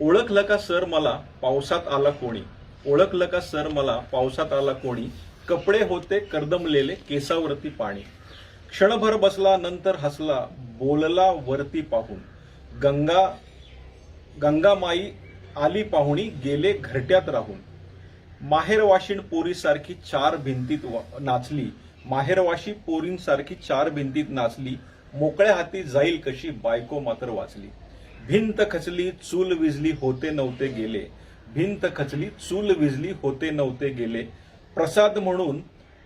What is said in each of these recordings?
ओळखलं का सर मला पावसात आला कोणी? ओळखलं का सर मला पावसात आला कोणी? कपडे होते कर्दमलेले केसावरती पाणी. क्षणभर बसला नंतर हसला बोलला वरती पाहून. गंगा गंगामाई आली पाहुणी गेले घरट्यात राहून. माहेरवाशीण पोरीसारखी चार भिंतीत वा- नाचली. माहेरवाशी पोरींसारखी चार भिंतीत नाचली. मोकळ्या हाती जाईल कशी बायको मात्र वाचली. भिंत खचली चूल विजली होते नव्हते गेले. भिंत खचली चूल विजली होते नव्हते गेले. प्रसाद म्हणून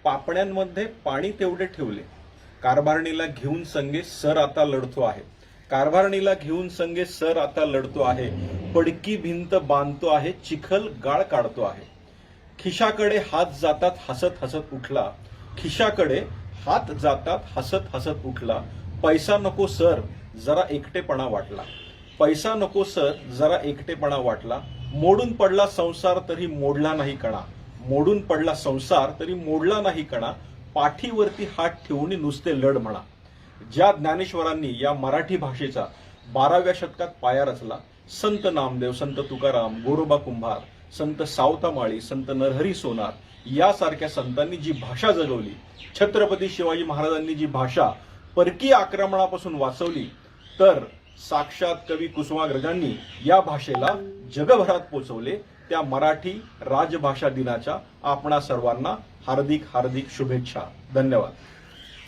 पापण्यांमध्ये पाणी तेवढे ठेवले. कारभारणीला घेऊन संगे सर आता लढतो आहे. कारभारणीला घेऊन संगे सर आता लढतो आहे. पडकी भिंत बांधतो आहे चिखल गाळ काढतो आहे. खिशाकडे हात जातात हसत हसत उठला. खिशाकडे हात जातात हसत हसत उठला. पैसा नको सर. जरा एकटेपणा वाटला. पैसा नको सर जरा एकटेपणा वाटला. मोडून पडला संसार तरी मोडला नाही कणा. मोडून पडला संसार तरी मोडला नाही कणा. पाठीवरती हात ठेवून नुसते लढ म्हणा. ज्या ज्ञानेश्वरांनी या मराठी भाषेचा बाराव्या शतकात पाया रचला संत नामदेव संत तुकाराम गोरोबा कुंभार संत सावतामाळी संत नरहरी सोनार यासारख्या संतांनी जी भाषा जगवली छत्रपती शिवाजी महाराजांनी जी भाषा परकीय आक्रमणापासून वाचवली तर साक्षात कवी कुसुमाग्रजांनी या भाषेला जगभरात पोचवले. त्या मराठी राजभाषा दिनाच्या आपणा सर्वांना हार्दिक हार्दिक शुभेच्छा. धन्यवाद.